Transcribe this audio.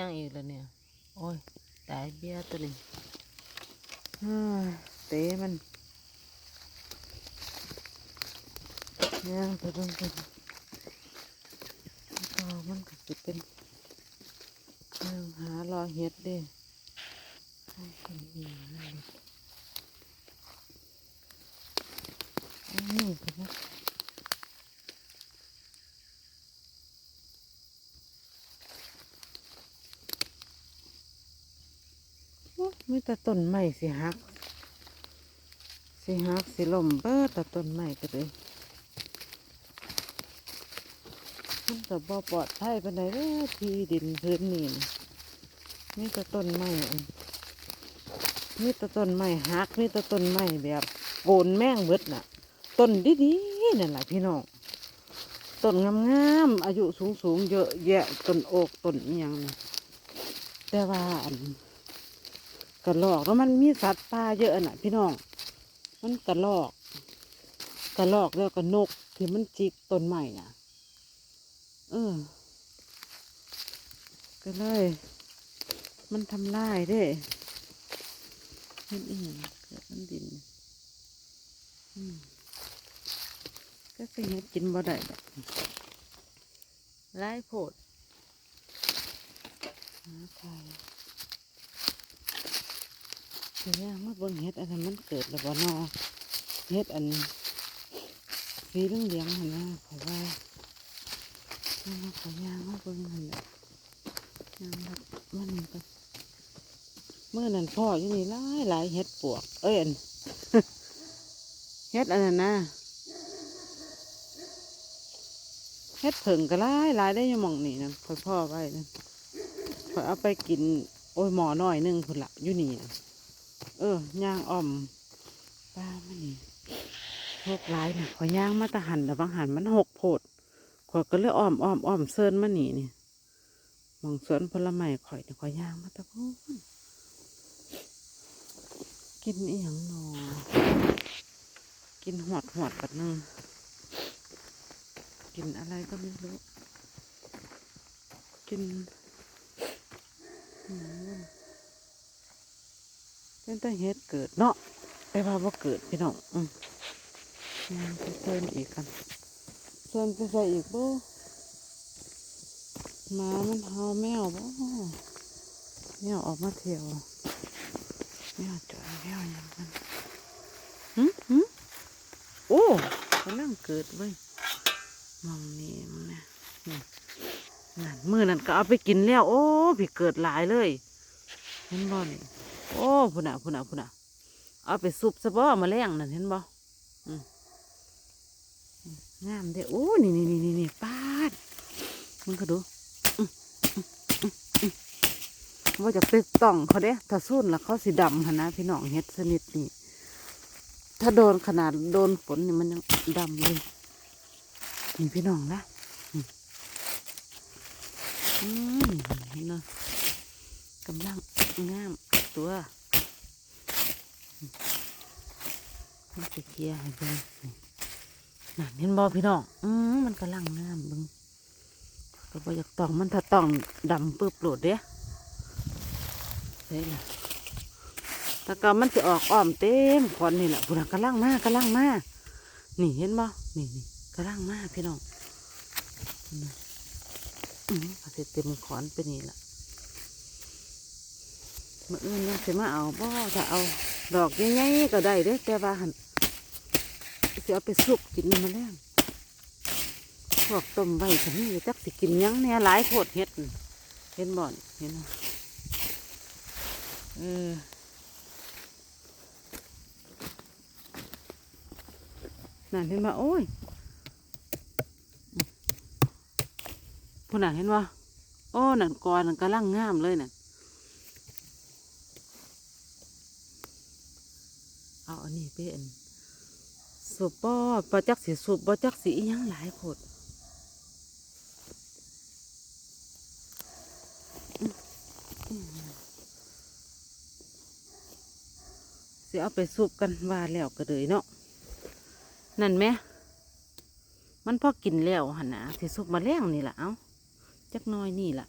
ยังอีกแล้วเนี่ย โอ้ย ตายเบี้ยตัวนี้เตะมันยังไปเบิ่งกันต่อมันก็จะเป็นเรื่องหารอเห็ดด้ให้เห็นอีกนั่นนนี้ก็นะ โอ้มีแต่ต้นไม้สิหัก สิหักสิล่มเบิดแต่ต้นไม้ก็เลยมันก็บ่ปลอดภัยปานใดเด้อที่ดินพื้นนี่น่ะมีแต่ต้นไม้นมีแต่ต้นไม้หักมีแต่ต้นไม้แบบโกนแม่งเบิดน่ะ ต้นดีๆนั่นแหละพี่น้องต้นงามๆอายุสูงๆเยอะแยะต้นโอกต้นอหยังน่ะแต่ว่าอัน กระลอกแล้วมันมีสัตว์ป่าเยอะน่ะ พี่น้อง มันกระลอก กระลอกแล้วก็นกที่มันจิกต้นไม้น่ะ เออ ก็เลย มันทำลายเด้เห็นอีกเกิดมันดิน อืมก็สิเฮ็ดกินบ่ได้ดอกร้ายโพดหาทาย เดี๋ยวมาเบิ่งเฮ็ดอันนั้นมันเกิดแล้วบ่นอเฮ็ดอันสีเหลืองๆหั่นนะเพราะว่ามันมาขอยางมาเบิ่งหันแหละยางแบบมันก็เมื่อนั้นพ่ออยู่นี่หลายหลายเฮ็ดปวก เอ้ยอันเฮ็ดอันนั้นนะเฮ็ดเผิงก็หลายหลายได้ยังมองนี่นั่นค่อยพ่อไว้นั่นค่อยเอาไปกิน โอ้ยหมอน้อยนึงพุ่นละอยู่นี่นะ เออย่างอ่อมป้ามันนี่พวกหลายน่ะขอย่างมาตะหันแต่บางหันมันหกโพดขอยก็เลยอ้อมอ้อมอ้อมเซินมานี่นี่หมองสวนผลไม้ข่อยเนี่ยข่อยย่างมาตะพูนกินอีหยังหนอกินหอดหอดแบบนึงกินอะไรก็ไม่รู้ กินอหยังนั่น เป็นแต่เฮ็ดเกิดเนาะแต่ว่าบ่เกิดพี่น้องอืมย่างไปเซินอีกกันส่วนไปใส่อีกบ่หมามันเห่าแมวบ่แมวออกมาเที่ยวแมวจอยแมวหยังกันหึหึโอ้กำลังเกิดเว้ยมองนี่มึงนะนี่นั่นมือนั่นก็เอาไปกินแล้ว โอ้พี่เกิดหลายเลยเห็นบ่นี่ โอ้พุ่นน่ะพุ่นน่ะพุ่นน่ะเอาไปซุปซะบ่มาแรงนั่นเห็นบ่งามเด้อโอ้นี่นี่นี่นี่นี่ปาดมึงก็ดูว่าจะไปต้องเขาเด้ถ้าสู้นแล้วเขาสีดำนะพี่น้องเฮ็ดสนิทนี่ถ้าโดนขนาดโดนฝนนี่มันยังดำเลยนี่พี่น้องนะอืมอืมเห็นเนาะกำลังงาม ตัวมันจะเคลียให้เบิ่งนี่ะเห็นบ่พี่น้อง อืมมันกำลังงามเบึงก็บ่อยากตองมันถ้าตองดำปื้บโปรดเด้เด้ล่ะถ้าก็มันจะออกอ้อมเต็มขอนนี่แหละพุ่นน่ะกำลังมากกำลังมากนี่เห็นบ่นี่นี่กำลังมากพี่น้องอืมก็สิเต็มขอนไปนี่ล่ะ มื่ออื่นยังสิมาเอาบ่ถ้าเอาดอกใหญ่ๆก็ได้เด้แต่ว่าหันจะเอาไปสุกกินมาแล้วพวกต้มไว้ฉันนี่จักสิกินยังเนี่ยหลายโพดเฮ็ดเห็นบ่อนเห็นเออนั่นเห็นบ่โอ้ยพูน่ะเห็นบ่โอ้นั่นกอนั่นกำลังงามเลยนั่น เอาอันนี้ไปอันสูบบ่บ่จักสีสูบบ่จักสียังหลายโพดสิเอาไปสูบกันว่าแล้วก็เลยเนาะนั่นไหมมันพอกินแล้วหันนะสิสูบมาแล้งนี่ละเอาจักน้อยนี่ล่ะ